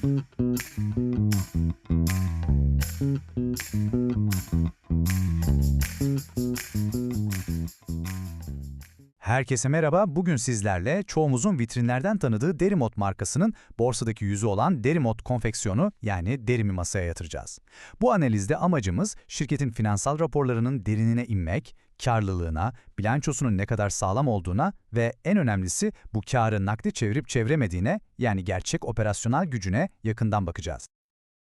Thank you. Herkese merhaba. Bugün sizlerle çoğumuzun vitrinlerden tanıdığı Derimot markasının borsadaki yüzü olan Derimot konfeksiyonu yani derimi masaya yatıracağız. Bu analizde amacımız şirketin finansal raporlarının derinine inmek, karlılığına, bilançosunun ne kadar sağlam olduğuna ve en önemlisi bu karı nakde çevirip çeviremediğine yani gerçek operasyonel gücüne yakından bakacağız.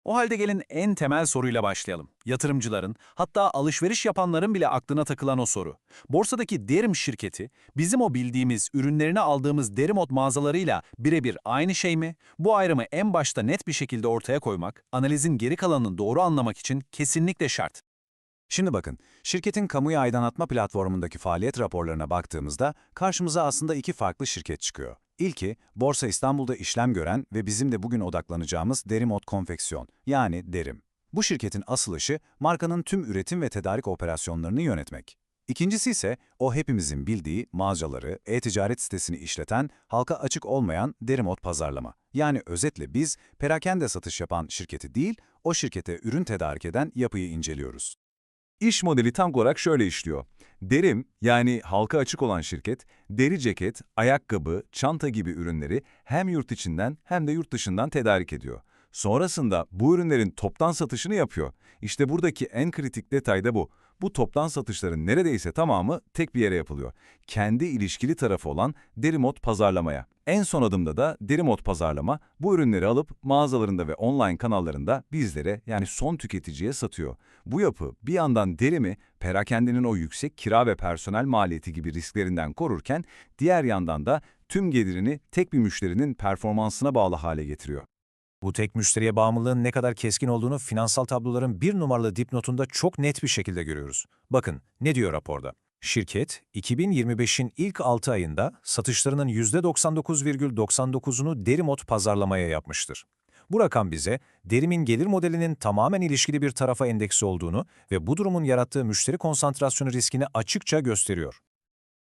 O halde gelin en temel soruyla başlayalım. Yatırımcıların, hatta alışveriş yapanların bile aklına takılan o soru. Borsadaki Derim şirketi, bizim o bildiğimiz, ürünlerini aldığımız Derimot mağazalarıyla birebir aynı şey mi? Bu ayrımı en başta net bir şekilde ortaya koymak, analizin geri kalanını doğru anlamak için kesinlikle şart. Şimdi bakın, şirketin kamuya aydınlatma platformundaki faaliyet raporlarına baktığımızda karşımıza aslında iki farklı şirket çıkıyor. İlki, Borsa İstanbul'da işlem gören ve bizim de bugün odaklanacağımız Derimot Konfeksiyon, yani Derim. Bu şirketin asıl işi, markanın tüm üretim ve tedarik operasyonlarını yönetmek. İkincisi ise o hepimizin bildiği mağazaları, e-ticaret sitesini işleten, halka açık olmayan Derimot Pazarlama. Yani özetle biz, perakende satış yapan şirketi değil, o şirkete ürün tedarik eden yapıyı inceliyoruz. İş modeli tam olarak şöyle işliyor. Derim, yani halka açık olan şirket, deri ceket, ayakkabı, çanta gibi ürünleri hem yurt içinden hem de yurt dışından tedarik ediyor. Sonrasında bu ürünlerin toptan satışını yapıyor. İşte buradaki en kritik detay da bu. Bu toptan satışların neredeyse tamamı tek bir yere yapılıyor. Kendi ilişkili tarafı olan Derimot pazarlamaya. En son adımda da Derimot pazarlama bu ürünleri alıp mağazalarında ve online kanallarında bizlere yani son tüketiciye satıyor. Bu yapı bir yandan derimi perakendenin o yüksek kira ve personel maliyeti gibi risklerinden korurken diğer yandan da tüm gelirini tek bir müşterinin performansına bağlı hale getiriyor. Bu tek müşteriye bağımlılığın ne kadar keskin olduğunu finansal tabloların bir numaralı dipnotunda çok net bir şekilde görüyoruz. Bakın ne diyor raporda? Şirket, 2025'in ilk 6 ayında satışlarının %99,99'unu Derimot pazarlamaya yapmıştır. Bu rakam bize, Derim'in gelir modelinin tamamen ilişkili bir tarafa endeksi olduğunu ve bu durumun yarattığı müşteri konsantrasyonu riskini açıkça gösteriyor.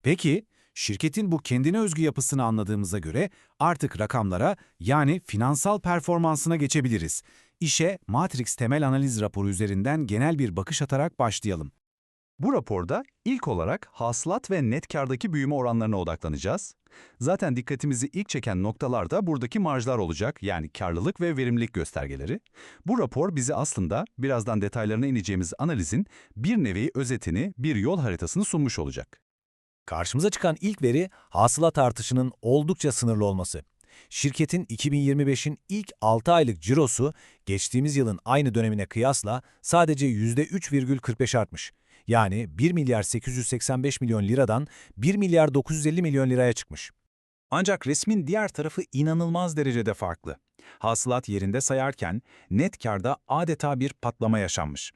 Peki, şirketin bu kendine özgü yapısını anladığımıza göre artık rakamlara yani finansal performansına geçebiliriz. İşe Matrix temel analiz raporu üzerinden genel bir bakış atarak başlayalım. Bu raporda ilk olarak hasılat ve net kardaki büyüme oranlarına odaklanacağız. Zaten dikkatimizi ilk çeken noktalar da buradaki marjlar olacak yani karlılık ve verimlilik göstergeleri. Bu rapor bize aslında birazdan detaylarına ineceğimiz analizin bir nevi özetini, bir yol haritasını sunmuş olacak. Karşımıza çıkan ilk veri hasılat artışının oldukça sınırlı olması. Şirketin 2025'in ilk 6 aylık cirosu geçtiğimiz yılın aynı dönemine kıyasla sadece %3,45 artmış. Yani 1 milyar 885 milyon liradan 1 milyar 950 milyon liraya çıkmış. Ancak resmin diğer tarafı inanılmaz derecede farklı. Hasılat yerinde sayarken net karda adeta bir patlama yaşanmış.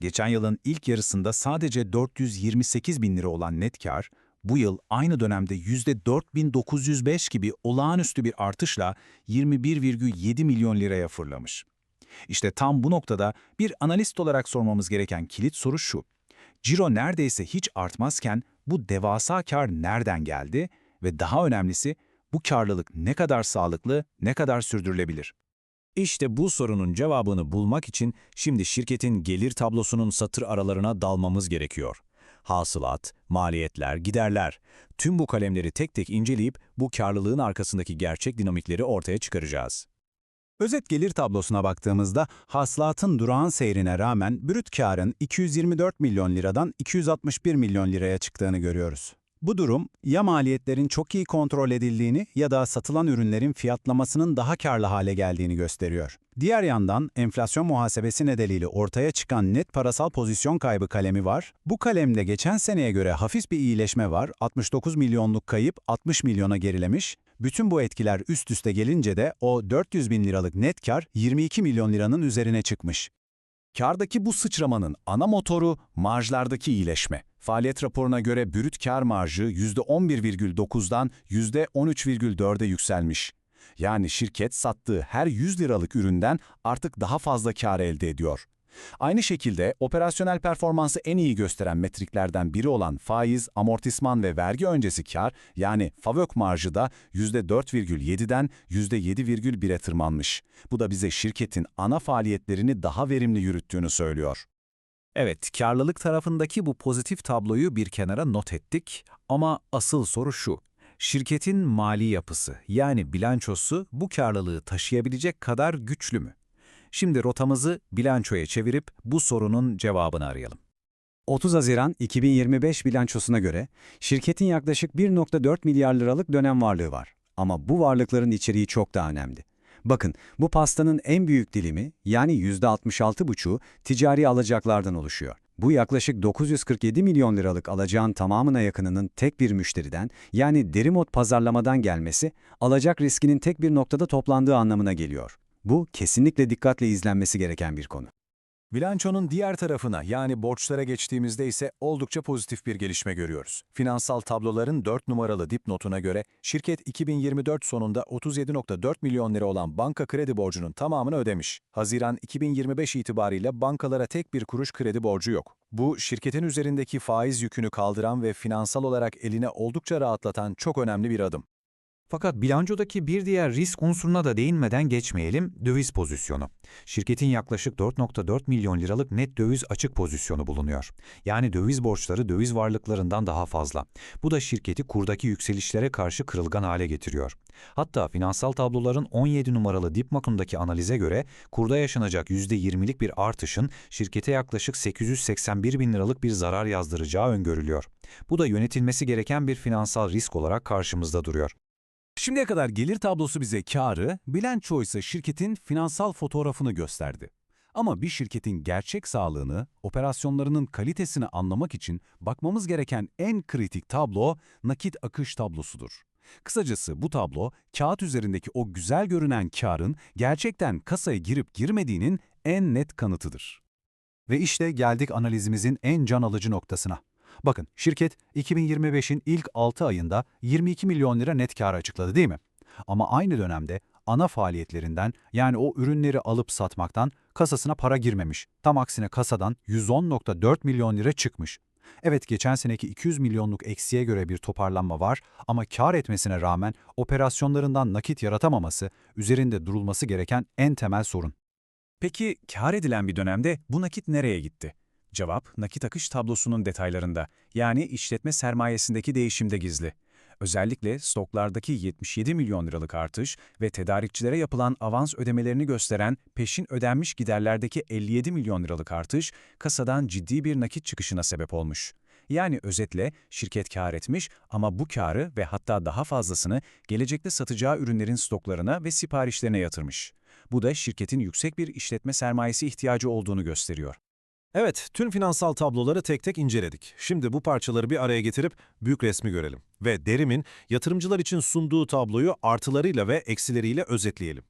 Geçen yılın ilk yarısında sadece 428 bin lira olan net kar, bu yıl aynı dönemde %4905 gibi olağanüstü bir artışla 21,7 milyon liraya fırlamış. İşte tam bu noktada bir analist olarak sormamız gereken kilit soru şu. Ciro neredeyse hiç artmazken bu devasa kar nereden geldi ve daha önemlisi bu karlılık ne kadar sağlıklı, ne kadar sürdürülebilir? İşte bu sorunun cevabını bulmak için şimdi şirketin gelir tablosunun satır aralarına dalmamız gerekiyor. Hasılat, maliyetler, giderler. Tüm bu kalemleri tek tek inceleyip bu karlılığın arkasındaki gerçek dinamikleri ortaya çıkaracağız. Özet gelir tablosuna baktığımızda hasılatın durağan seyrine rağmen brüt karın 224 milyon liradan 261 milyon liraya çıktığını görüyoruz. Bu durum ya maliyetlerin çok iyi kontrol edildiğini ya da satılan ürünlerin fiyatlamasının daha karlı hale geldiğini gösteriyor. Diğer yandan enflasyon muhasebesi nedeniyle ortaya çıkan net parasal pozisyon kaybı kalemi var. Bu kalemde geçen seneye göre hafif bir iyileşme var. 69 milyonluk kayıp 60 milyona gerilemiş. Bütün bu etkiler üst üste gelince de o 400 bin liralık net kar 22 milyon liranın üzerine çıkmış. Kardaki bu sıçramanın ana motoru marjlardaki iyileşme. Faaliyet raporuna göre brüt kar marjı %11,9'dan %13,4'e yükselmiş. Yani şirket sattığı her 100 liralık üründen artık daha fazla kar elde ediyor. Aynı şekilde operasyonel performansı en iyi gösteren metriklerden biri olan faiz, amortisman ve vergi öncesi kar yani FAVÖK marjı da %4,7'den %7,1'e tırmanmış. Bu da bize şirketin ana faaliyetlerini daha verimli yürüttüğünü söylüyor. Evet, karlılık tarafındaki bu pozitif tabloyu bir kenara not ettik ama asıl soru şu. Şirketin mali yapısı yani bilançosu bu karlılığı taşıyabilecek kadar güçlü mü? Şimdi rotamızı bilançoya çevirip bu sorunun cevabını arayalım. 30 Haziran 2025 bilançosuna göre şirketin yaklaşık 1.4 milyar liralık dönem varlığı var. Ama bu varlıkların içeriği çok daha önemli. Bakın bu pastanın en büyük dilimi yani %66,5'u ticari alacaklardan oluşuyor. Bu yaklaşık 947 milyon liralık alacağın tamamına yakınının tek bir müşteriden yani Derimot pazarlamadan gelmesi alacak riskinin tek bir noktada toplandığı anlamına geliyor. Bu kesinlikle dikkatle izlenmesi gereken bir konu. Bilançonun diğer tarafına yani borçlara geçtiğimizde ise oldukça pozitif bir gelişme görüyoruz. Finansal tabloların 4 numaralı dipnotuna göre şirket 2024 sonunda 37.4 milyon lira olan banka kredi borcunun tamamını ödemiş. Haziran 2025 itibariyle bankalara tek bir kuruş kredi borcu yok. Bu şirketin üzerindeki faiz yükünü kaldıran ve finansal olarak eline oldukça rahatlatan çok önemli bir adım. Fakat bilançodaki bir diğer risk unsuruna da değinmeden geçmeyelim, döviz pozisyonu. Şirketin yaklaşık 4.4 milyon liralık net döviz açık pozisyonu bulunuyor. Yani döviz borçları döviz varlıklarından daha fazla. Bu da şirketi kurdaki yükselişlere karşı kırılgan hale getiriyor. Hatta finansal tabloların 17 numaralı dipnotundaki analize göre kurda yaşanacak %20'lik bir artışın şirkete yaklaşık 881 bin liralık bir zarar yazdıracağı öngörülüyor. Bu da yönetilmesi gereken bir finansal risk olarak karşımızda duruyor. Şimdiye kadar gelir tablosu bize karı, bilanço ise şirketin finansal fotoğrafını gösterdi. Ama bir şirketin gerçek sağlığını, operasyonlarının kalitesini anlamak için bakmamız gereken en kritik tablo nakit akış tablosudur. Kısacası bu tablo, kağıt üzerindeki o güzel görünen karın gerçekten kasaya girip girmediğinin en net kanıtıdır. Ve işte geldik analizimizin en can alıcı noktasına. Bakın şirket 2025'in ilk 6 ayında 22 milyon lira net kar açıkladı değil mi? Ama aynı dönemde ana faaliyetlerinden yani o ürünleri alıp satmaktan kasasına para girmemiş. Tam aksine kasadan 110.4 milyon lira çıkmış. Evet geçen seneki 200 milyonluk eksiye göre bir toparlanma var ama kar etmesine rağmen operasyonlarından nakit yaratamaması üzerinde durulması gereken en temel sorun. Peki kar edilen bir dönemde bu nakit nereye gitti? Cevap, nakit akış tablosunun detaylarında, yani işletme sermayesindeki değişimde gizli. Özellikle stoklardaki 77 milyon liralık artış ve tedarikçilere yapılan avans ödemelerini gösteren peşin ödenmiş giderlerdeki 57 milyon liralık artış, kasadan ciddi bir nakit çıkışına sebep olmuş. Yani özetle şirket kar etmiş ama bu karı ve hatta daha fazlasını gelecekte satacağı ürünlerin stoklarına ve siparişlerine yatırmış. Bu da şirketin yüksek bir işletme sermayesi ihtiyacı olduğunu gösteriyor. Evet, tüm finansal tabloları tek tek inceledik. Şimdi bu parçaları bir araya getirip büyük resmi görelim. Ve Derim'in yatırımcılar için sunduğu tabloyu artılarıyla ve eksileriyle özetleyelim.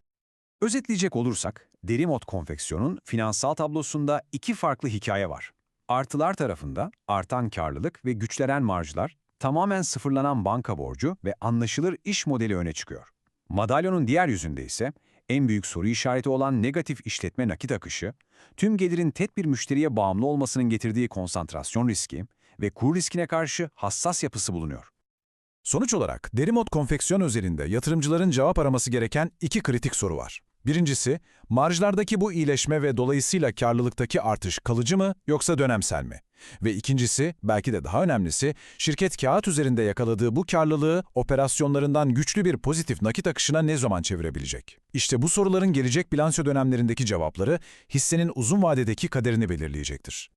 Özetleyecek olursak, Derimot Konfeksiyon'un finansal tablosunda iki farklı hikaye var. Artılar tarafında artan karlılık ve güçlenen marjlar, tamamen sıfırlanan banka borcu ve anlaşılır iş modeli öne çıkıyor. Madalyonun diğer yüzünde ise en büyük soru işareti olan negatif işletme nakit akışı, tüm gelirin tek bir müşteriye bağımlı olmasının getirdiği konsantrasyon riski ve kur riskine karşı hassas yapısı bulunuyor. Sonuç olarak Derimot konfeksiyon özelinde yatırımcıların cevap araması gereken iki kritik soru var. Birincisi, marjlardaki bu iyileşme ve dolayısıyla karlılıktaki artış kalıcı mı yoksa dönemsel mi? Ve ikincisi, belki de daha önemlisi, şirket kağıt üzerinde yakaladığı bu karlılığı operasyonlarından güçlü bir pozitif nakit akışına ne zaman çevirebilecek? İşte bu soruların gelecek bilanço dönemlerindeki cevapları hissenin uzun vadedeki kaderini belirleyecektir.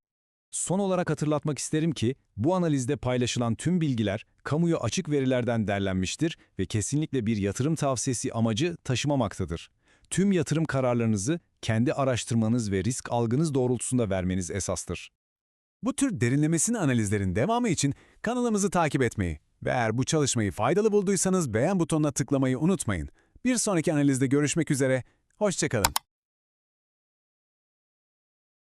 Son olarak hatırlatmak isterim ki bu analizde paylaşılan tüm bilgiler kamuya açık verilerden derlenmiştir ve kesinlikle bir yatırım tavsiyesi amacı taşımamaktadır. Tüm yatırım kararlarınızı kendi araştırmanız ve risk algınız doğrultusunda vermeniz esastır. Bu tür derinlemesine analizlerin devamı için kanalımızı takip etmeyi ve eğer bu çalışmayı faydalı bulduysanız beğen butonuna tıklamayı unutmayın. Bir sonraki analizde görüşmek üzere, hoşçakalın.